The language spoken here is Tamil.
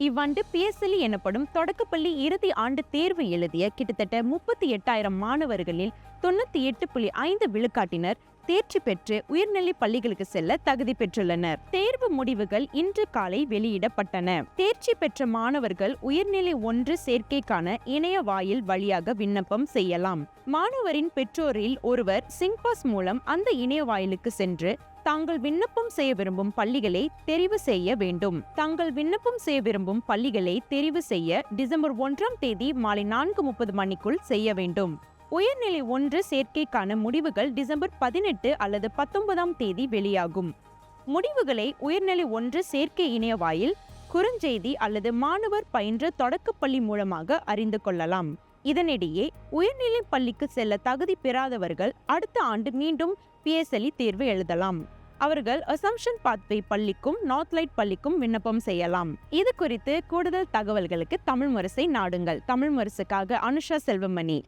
இவ்வாண்டு பிஎஸ்எல்இ எனப்படும் தொடக்கப்பள்ளி இறுதி ஆண்டு தேர்வு எழுதிய கிட்டத்தட்ட முப்பத்தி எட்டாயிரம் மாணவர்களில் தொண்ணூத்தி எட்டு புள்ளி ஐந்து விழுக்காட்டினர் தேர்ச்சி பெற்று உயர்நிலை பள்ளிகளுக்கு செல்ல தகுதி பெற்றுள்ளனர். தேர்வு முடிவுகள் இன்று காலை வெளியிடப்பட்டன. தேர்ச்சி பெற்ற மாணவர்கள் உயர்நிலை ஒன்று சேர்க்கைக்கான இணைய வாயில் வழியாக விண்ணப்பம் செய்யலாம். மாணவரின் பெற்றோரில் ஒருவர் சிங்பாஸ் மூலம் அந்த இணைய வாயிலுக்கு சென்று தாங்கள் விண்ணப்பம் செய்ய விரும்பும் பள்ளிகளை தெரிவு செய்ய வேண்டும். தாங்கள் விண்ணப்பம் செய்ய விரும்பும் பள்ளிகளை தெரிவு செய்ய டிசம்பர் ஒன்றாம் தேதி மாலை நான்கு முப்பது மணிக்குள் செய்ய வேண்டும். உயர்நிலை ஒன்று சேர்க்கைக்கான முடிவுகள் டிசம்பர் பதினெட்டு அல்லது பத்தொன்பதாம் தேதி வெளியாகும். முடிவுகளை உயர்நிலை ஒன்று சேர்க்கை இணைய வாயில் குறுஞ்செய்தி அல்லது மாணவர் பயின்ற தொடக்கப்பள்ளி மூலமாக அறிந்து கொள்ளலாம். இதனிடையே உயர்நிலை பள்ளிக்கு செல்ல தகுதி பெறாதவர்கள் அடுத்த ஆண்டு மீண்டும் பிஎஸ்எல்இ தேர்வு எழுதலாம். அவர்கள் அசம்ஷன் பாத்வே பள்ளிக்கும் நார்த்லைட் பள்ளிக்கும் விண்ணப்பம் செய்யலாம். இது குறித்து கூடுதல் தகவல்களுக்கு தமிழ் முரசை நாடுங்கள். தமிழ் முரசுக்காக அனுஷா செல்வமணி.